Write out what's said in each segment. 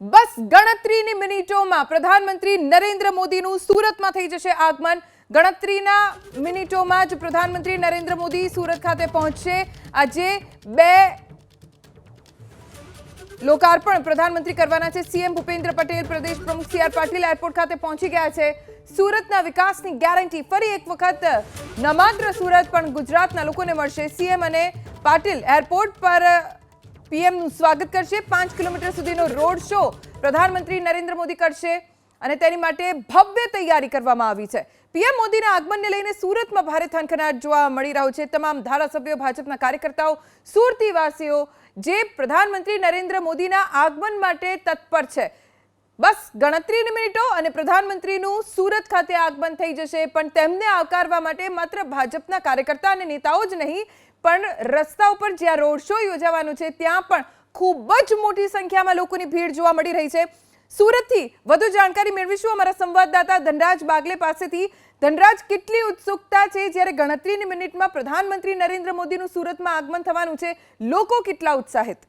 બસ ગણતરીની મિનિટોમાં પ્રધાનમંત્રી નરેન્દ્ર મોદીનું સુરતમાં થઈ જશે આગમન. ગણતરીના મિનિટોમાં જ પ્રધાનમંત્રી નરેન્દ્ર મોદી સુરત ખાતે પહોંચશે. આજે બે લોકાર્પણ પ્રધાનમંત્રી કરવાના છે. સીએમ ભૂપેન્દ્ર પટેલ પ્રદેશ પ્રમુખ સી આર પાટીલ એરપોર્ટ ખાતે પહોંચી ગયા છે. સુરતના વિકાસની ગેરંટી ફરી એક વખત ન માત્ર સુરત પણ ગુજરાતના લોકોને મળશે. સીએમ અને પાટીલ એરપોર્ટ પર પીએમનું સ્વાગત કરશે. પાંચ કિલોમીટર સુધીનો રોડ શો પ્રધાનમંત્રી નરેન્દ્ર મોદી કરશે અને તેની માટે ભવ્ય તૈયારી કરવામાં આવી છે. પીએમ મોદીના આગમનને લઈને સુરતમાં ભારે થનખનાટ જોવા મળી રહ્યો છે. તમામ ધારાસભ્યો, ભાજપના કાર્યકર્તાઓ, સુરતીવાસીઓ જે પ્રધાનમંત્રી નરેન્દ્ર મોદીના આગમન માટે તત્પર છે. બસ ગણતરીની મિનિટો અને પ્રધાનમંત્રીનું સુરત ખાતે આગમન થઈ જશે. પણ તેમને આવકારવા માટે માત્ર ભાજપના કાર્યકર્તા અને નેતાઓ જ નહીં પણ રસ્તા ઉપર જ્યાં રોડ શો યોજાવાનું છે, ત્યાં પણ ખૂબ જ મોટી સંખ્યામાં લોકોની ભીડ જોવા મળી રહી છે. સુરતથી વધુ જાણકારી મેળવીશું અમારા સંવાદદાતા ધનરાજ બાગલે પાસેથી. ધનરાજ, કેટલી ઉત્સુકતા છે જ્યારે ગણતરીની મિનિટમાં પ્રધાનમંત્રી નરેન્દ્ર મોદીનું સુરતમાં આગમન થવાનું છે? લોકો કેટલા ઉત્સાહિત?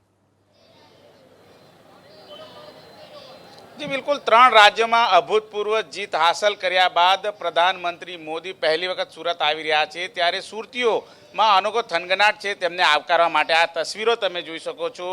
જી, બિલકુલ. ત્રણ રાજ્યમાં અભૂતપૂર્વ જીત હાંસલ કર્યા બાદ પ્રધાનમંત્રી મોદી પહેલી વખત સુરત આવી રહ્યા છે. ત્યારે સુરતીઓમાં અનોખો થનગનાટ છે તેમને આવકારવા માટે. આ તસવીરો તમે જોઈ શકો છો.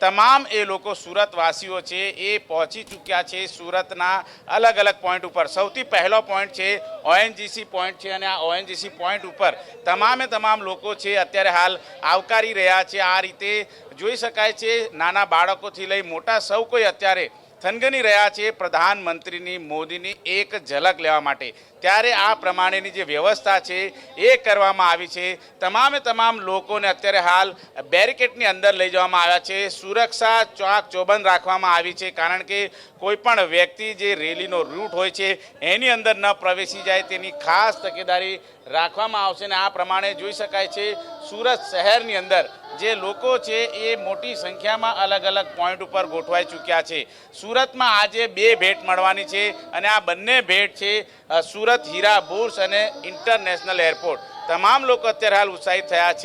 તમામ એ લોકો સુરતવાસીઓ છે, એ પહોંચી ચૂક્યા છે સુરતના અલગ અલગ પોઈન્ટ ઉપર. સૌથી પહેલો પોઈન્ટ છે ઓએનજીસી પોઈન્ટ છે અને આ ઓએનજીસી પોઈન્ટ ઉપર તમામે તમામ લોકો છે અત્યારે હાલ આવકારી રહ્યા છે. આ રીતે જોઈ શકાય છે નાના બાળકોથી લઈ મોટા સૌ કોઈ અત્યારે થનગની રહ્યા છે પ્રધાનમંત્રીની મોદીની એક ઝલક લેવા માટે. ત્યારે આ પ્રમાણેની જે વ્યવસ્થા છે એ કરવામાં આવી છે. તમામે તમામ લોકોને અત્યારે હાલ બેરિકેડની અંદર લઈ જવામાં આવ્યા છે. સુરક્ષા ચોક ચોબંધ રાખવામાં આવી છે. કારણ કે કોઈપણ વ્યક્તિ જે રેલીનો રૂટ હોય છે, એની અંદર ન પ્રવેશી જાય તેની ખાસ તકેદારી રાખવામાં આવશે અને આ પ્રમાણે જોઈ શકાય છે સુરત શહેરની અંદર જે લોકો છે એ મોટી સંખ્યામાં અલગ અલગ પોઈન્ટ ઉપર ગોઠવાઈ ચૂક્યા છે. સુરતમાં આજે બે ભેટ મળવાની છે અને આ બંને ભેટ છે સુરત હીરા બુર્સ અને ઇન્ટરનેશનલ એરપોર્ટ તમામ લોકો અત્યારે હાલ ઉત્સાહિત થયા છે.